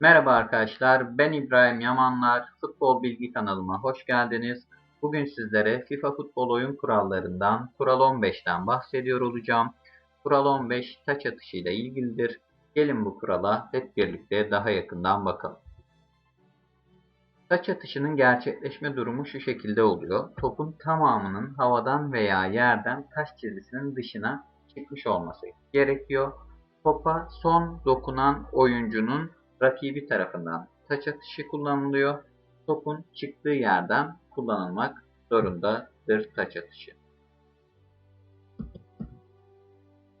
Merhaba arkadaşlar, ben İbrahim Yamanlar. Futbol Bilgi kanalıma hoş geldiniz. Bugün sizlere FIFA futbol oyun kurallarından Kural 15'ten bahsediyor olacağım. Kural 15 taç atışıyla ilgilidir. Gelin bu kurala hep birlikte daha yakından bakalım. Taç atışının gerçekleşme durumu şu şekilde oluyor. Topun tamamının havadan veya yerden taş çizgisinin dışına çıkmış olması gerekiyor. Topa son dokunan oyuncunun rakibi tarafından taç atışı kullanılıyor. Topun çıktığı yerden kullanılmak zorundadır taç atışı.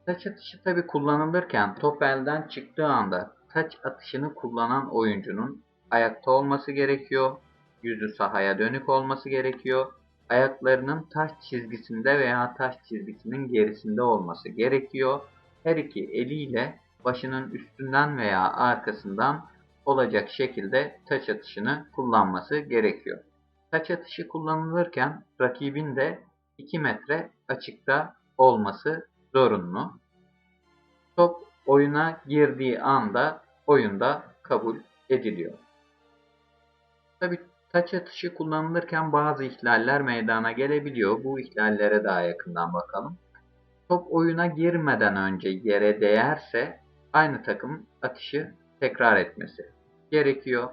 Taç atışı tabi kullanılırken top elden çıktığı anda taç atışını kullanan oyuncunun ayakta olması gerekiyor. Yüzü sahaya dönük olması gerekiyor. Ayaklarının taş çizgisinde veya taş çizgisinin gerisinde olması gerekiyor. Her iki eliyle başının üstünden veya arkasından olacak şekilde taç atışını kullanması gerekiyor. Taç atışı kullanılırken rakibin de 2 metre açıkta olması zorunlu. Top oyuna girdiği anda oyunda kabul ediliyor. Tabi taç atışı kullanılırken bazı ihlaller meydana gelebiliyor. Bu ihlallere daha yakından bakalım. Top oyuna girmeden önce yere değerse aynı takım atışı tekrar etmesi gerekiyor.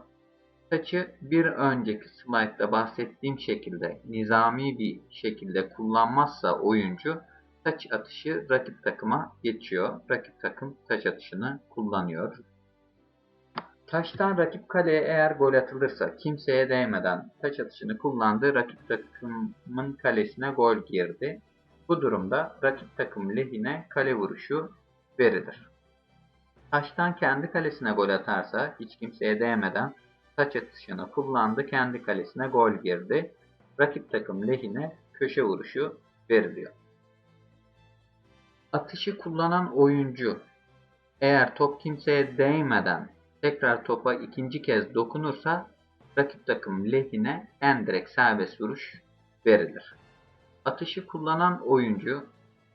Taçı bir önceki slaytta bahsettiğim şekilde nizami bir şekilde kullanmazsa oyuncu taç atışı rakip takıma geçiyor. Rakip takım taç atışını kullanıyor. Taştan rakip kaleye eğer gol atılırsa kimseye değmeden taç atışını kullandı. Rakip takımın kalesine gol girdi. Bu durumda rakip takım lehine kale vuruşu verilir. Taştan kendi kalesine gol atarsa hiç kimseye değmeden taç atışını kullandı. Kendi kalesine gol girdi. Rakip takım lehine köşe vuruşu veriliyor. Atışı kullanan oyuncu eğer top kimseye değmeden tekrar topa ikinci kez dokunursa rakip takım lehine en direkt serbest vuruş verilir. Atışı kullanan oyuncu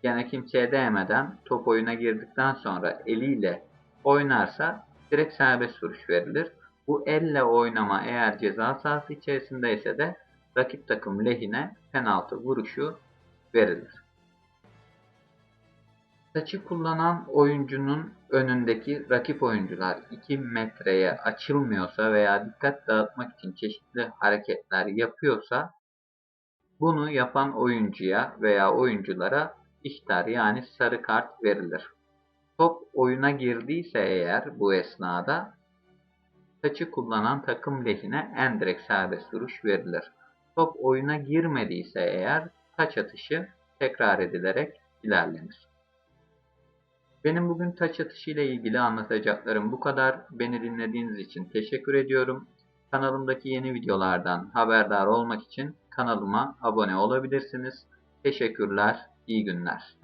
gene kimseye değmeden top oyuna girdikten sonra eliyle oynarsa direkt serbest vuruş verilir. Bu elle oynama eğer ceza sahası içerisindeyse de rakip takım lehine penaltı vuruşu verilir. Taçı kullanan oyuncunun önündeki rakip oyuncular 2 metreye açılmıyorsa veya dikkat dağıtmak için çeşitli hareketler yapıyorsa bunu yapan oyuncuya veya oyunculara ihtar yani sarı kart verilir. Top oyuna girdiyse eğer bu esnada taçı kullanan takım lehine en direkt serbest vuruş verilir. Top oyuna girmediyse eğer taç atışı tekrar edilerek ilerlenir. Benim bugün taç atışı ile ilgili anlatacaklarım bu kadar. Beni dinlediğiniz için teşekkür ediyorum. Kanalımdaki yeni videolardan haberdar olmak için kanalıma abone olabilirsiniz. Teşekkürler, iyi günler.